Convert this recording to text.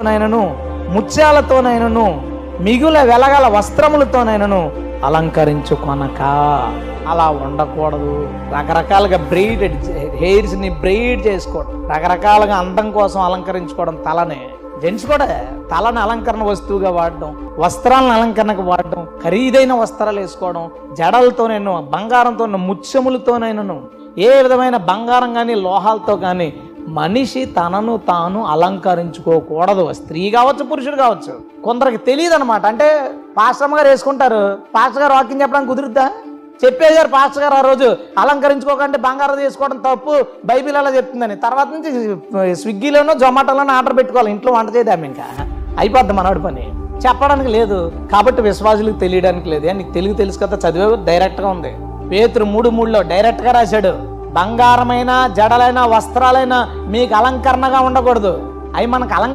నైనను ముత్యాలతోనైనను మిగుల వెలగల వస్త్రములతోనైనను అలంకరించుకొనక. అలా ఉండకూడదు. రకరకాలుగా బ్రెయిడ్ హెయిర్స్ని బ్రెయిడ్ చేసుకోవడం రకరకాలుగా అందం కోసం అలంకరించుకోవడం తలనే. జెంట్స్ కూడా తలని అలంకరణ వస్తువుగా వాడడం వస్త్రాలను అలంకరణకు వాడడం ఖరీదైన వస్త్రాలు వేసుకోవడం జడలతోనైనా బంగారంతో ముత్యములతోనైనను ఏ విధమైన బంగారం కానీ లోహాలతో కానీ మనిషి తనను తాను అలంకరించుకోకూడదు. స్త్రీ కావచ్చు పురుషుడు కావచ్చు. కొందరికి తెలియదు అనమాట అంటే పాస్టమ్ గారు వేసుకుంటారు. పాస్టర్ గారు వాకింగ్ చెప్పడానికి కుదురుద్దా? చెప్పేది గారు పాస్టర్ గారు ఆ రోజు అలంకరించుకోకండి బంగారం తీసుకోవడం తప్పు బైబిల్ అలా చెప్తుందని. తర్వాత నుంచి స్విగ్గీలోనో జొమాటోలోనో ఆర్డర్ పెట్టుకోవాలి. ఇంట్లో వంట చేద్దాం ఇంకా. అయిపోద్ది మనవాడి పని. చెప్పడానికి లేదు. కాబట్టి విశ్వాసులకు తెలియడానికి లేదు. నీకు తెలుగు తెలుసు కదా చదివే డైరెక్ట్గా ఉంది. పేతురు మూడు మూడులో డైరెక్ట్గా రాశాడు. బంగారమైన జడలైన వస్త్రాలైన మీకు అలంకరణగా ఉండకూడదు. అవి మనకు అలంక